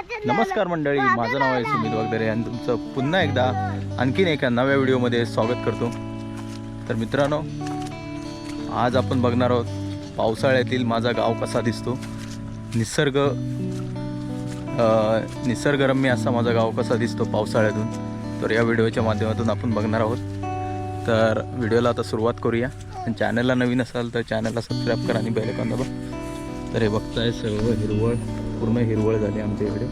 नमस्कार मंडळी माझं नाव आहे सुमित वगैरे आणि तुमचं पुन्हा एकदा आणखीन एका नव्या व्हिडिओमध्ये स्वागत करतो. तर मित्रांनो आज आपण बघणार आहोत पावसाळ्यातील माझा गाव कसा दिसतो. निसर्ग निसर्गरम्य असा माझा गाव कसा दिसतो पावसाळ्यातून. तर या व्हिडिओच्या माध्यमातून आपण बघणार आहोत. तर व्हिडिओला आता सुरुवात करूया. आणि चॅनलला नवीन असाल तर चॅनलला सबस्क्राईब करा आणि बेल दाबा. तर हे बघताय सर्व हिरवळ. पूर्ण हिरवळ झाली आमच्या इकडे.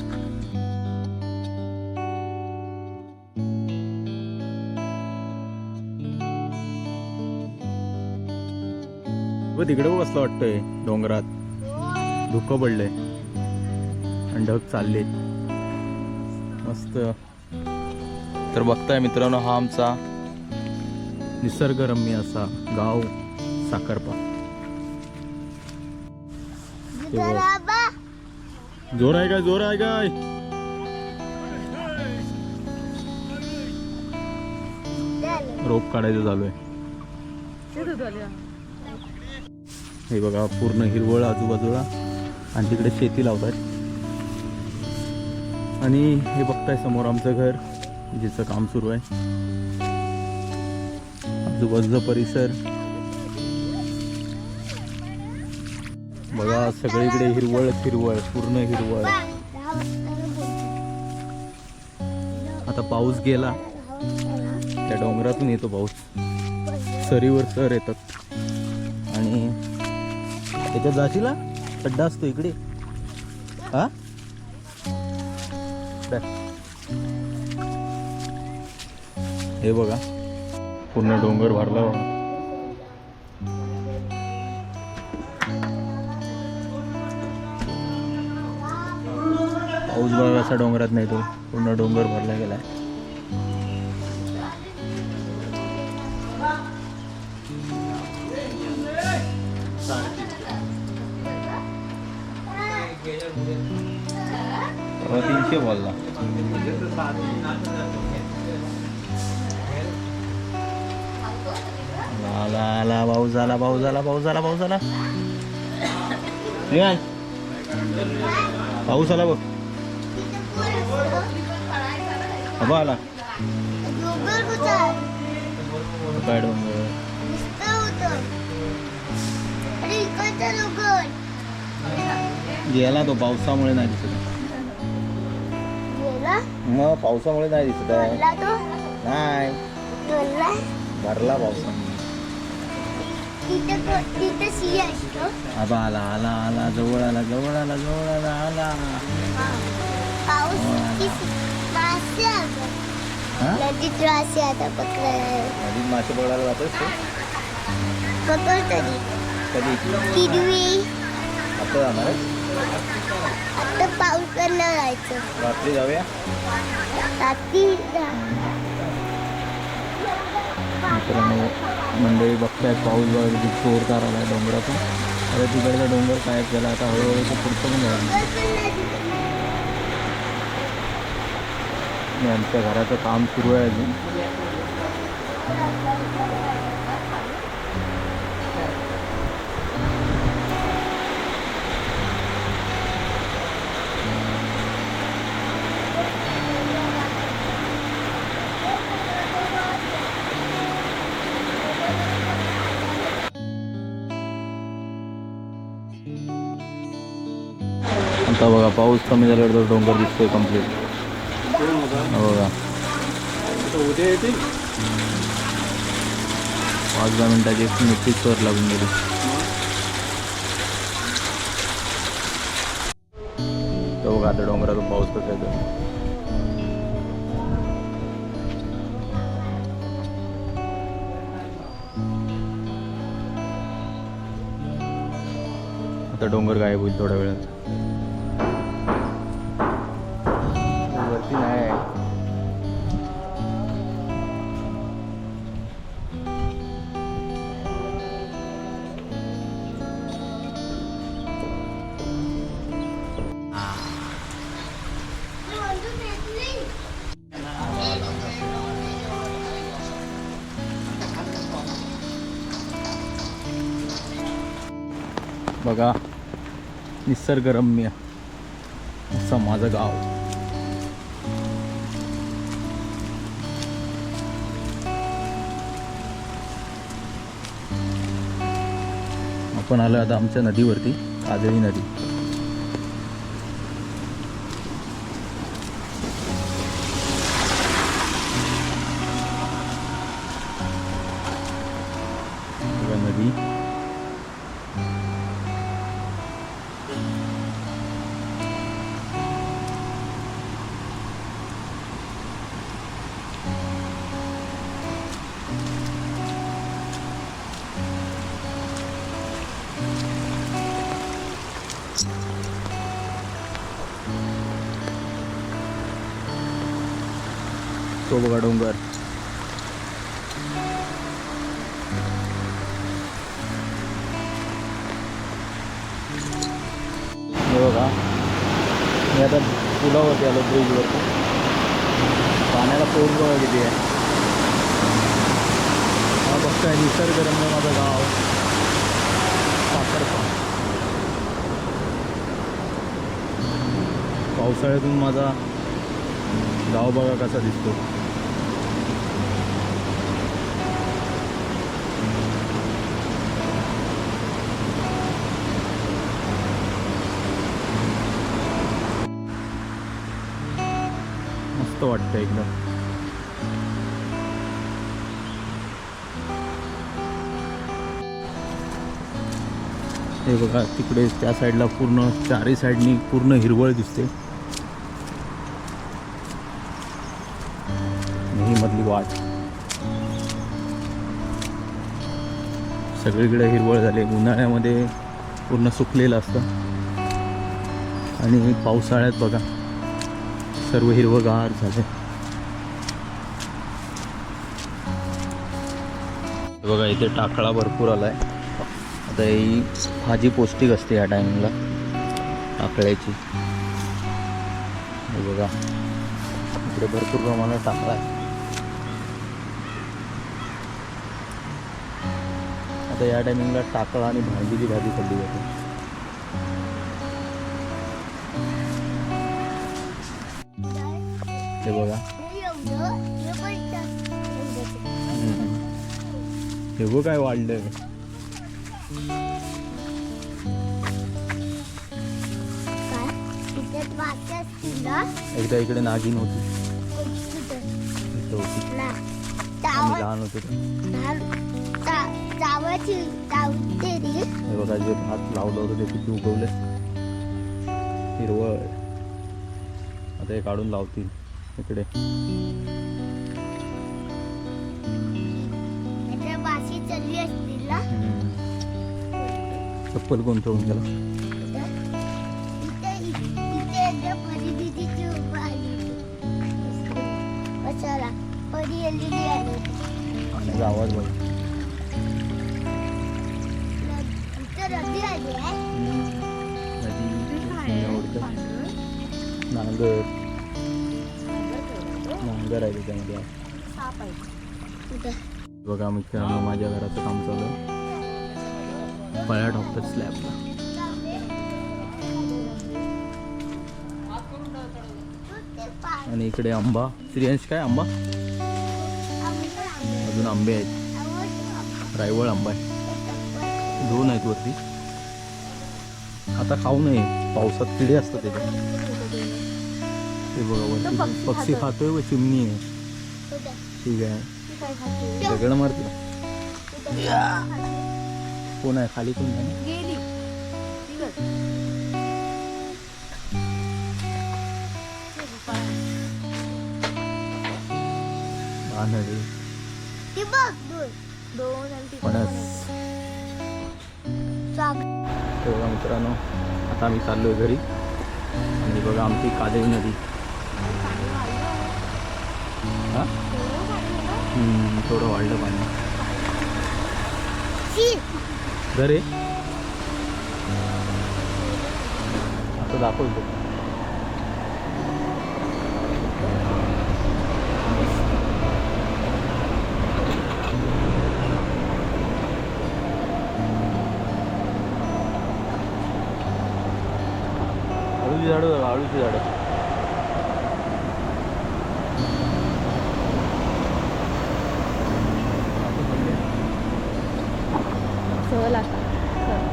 व तिकडे बसलं वाटतंय डोंगरात. धुकं पडलंय. आणि ढग चालले मस्त. तर बघताय मित्रांनो हा आमचा निसर्गरम्य असा गाव साखरपा जोर आहे काय जोर आहे काय? रोप काढायचं चालू आहे. हे बघा पूर्ण हिरवळ आजूबाजूला आणि तिकडे शेती लावतात. आणि हे बघताय समोर आमचं घर जिचं काम सुरू आहे. आजूबाजूचा परिसर बघा सगळीकडे हिरवळ हिरवळ पूर्ण हिरवळ. आता पाऊस गेला. त्या डोंगरातून येतो पाऊस. सरीवर सर येतात. आणि त्याच्या जाशीला खड्डा असतो इकडे. हा? हे बघा. पूर्ण डोंगर भरला पाऊस बघा कसा डोंगरात नाही तो. पूर्ण डोंगर भरला गेलाय. तेव्हा तीनशे बोलला आला आला पाऊस झाला पाऊस झाला पाऊस झाला पाऊस झाला पाऊस आला बघ. हवा आला. काय डोंगर गेला. तो पावसामुळे नाही दिसत. मग पावसामुळे नाही दिसत आहे. नाही. भरला? पावसामुळे. आबा आला आला आला जवळ आला जवळ आला जवळ आला आला. हा? नदीत राशी आता पकडायला नदीत मासे पकडायला जातोस तू? पकड तरी कधी? किडवी आता जाणार आहेस? आता पाऊस जायचं रात्री जाऊया? रात्री मित्रांनो मंडळी बघतायत पाऊस बघा किती जोरदार आला डोंगरातून. आता तिकडचा डोंगर काय केला आता हळूहळू पुढचं पण जाईल. नाही आमच्या घराचं काम सुरू आहे अजून. आता बघा पाऊस कमी झाल्यावर तर डोंगर दिसतोय कंप्लीट बघा पाच दहा मिनिटाची नुकतीच सर लागून गेली. तो बघा आता डोंगरातून पाऊस कसा येतो आता डोंगर गायब होईल थोड्या वेळात. बघा निसर्गरम्य असं माझं गाव. आपण आलो आता आमच्या नदीवरती काजळी नदी. तो बघा डोंगर हे बघा. मी आता पुलावरती आलो ब्रिजवरती पाण्याला पूर बघा किती आहे. हा बघताय निसर्गरम्य माझं गाव. साखरपा पावसाळ्यातून माझा गाव बघा कसा दिसतो. मस्त वाटतं एकदम. हे बघा तिकडे त्या साईडला पूर्ण चारही साईडनी पूर्ण हिरवळ दिसते. ही मधली वाट. सगळीकडे हिरवळ झाले. उन्हाळ्यामध्ये पूर्ण सुकलेलं असतं. आणि पावसाळ्यात बघा सर्व हिरवगार झाले. बघा इथे टाकळा भरपूर आलाय. आता ही भाजी पौष्टिक असते या टायमिंगला टाकळ्याची. हे बघा इकडे भरपूर प्रमाणात टाकळा आहे. आता या टायमिंगला टाकळा आणि भाजीची भाजी खाल्ली जाते. हे बघा. हे बघ काय वाढलंय. एकदा इकडे नागिन होती. लहान होते हे बघा जे भात लावलं होतं ते किती उगवले. हिरवळ. आता हे काढून लावतील. इकडे. चप्पल ठेवून गेला? इथे इथे एकदा नांगर आहे त्याच्यामध्ये. बघा मित्रांनो माझ्या घराचं काम चालू आहे. पळ्या टाकतात स्लॅबला आणि इकडे आंबा. श्रियांश काय आंबा? अजून आंबे आहेत. रायवळ आंबा आहे. दोन आहेत वरती. आता खाऊ नये. पावसात किडे असतात त्याच्यात. ते बघा वरती पक्षी खातोय. व चिमणी आहे. ठीक आहे. दगड मारते. कोण आहे? खाली कोण आहे? गेली. आंधळे ती बघ दूर दोन आणि तिकडे फणस चाक. तेव्हा मित्रांनो आता आम्ही चाललोय घरी आणि बघा आमची काजळी नदी हा हम्म, थोडं वाढलं पाणी शी घरे आता दाखवतो अजून आळूची झाडं बघ, आळूची झाडं सहल आता सहल.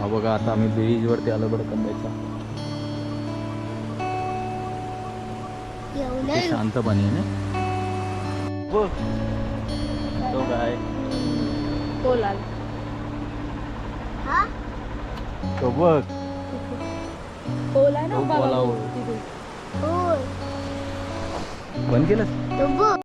हा बघा आता आम्ही ब्रिजवरती आलो बरं एवढं? शांत पाणी आहे ना. बघ तो काय? हा? तो बघ. ना बंद केलं तो बघ.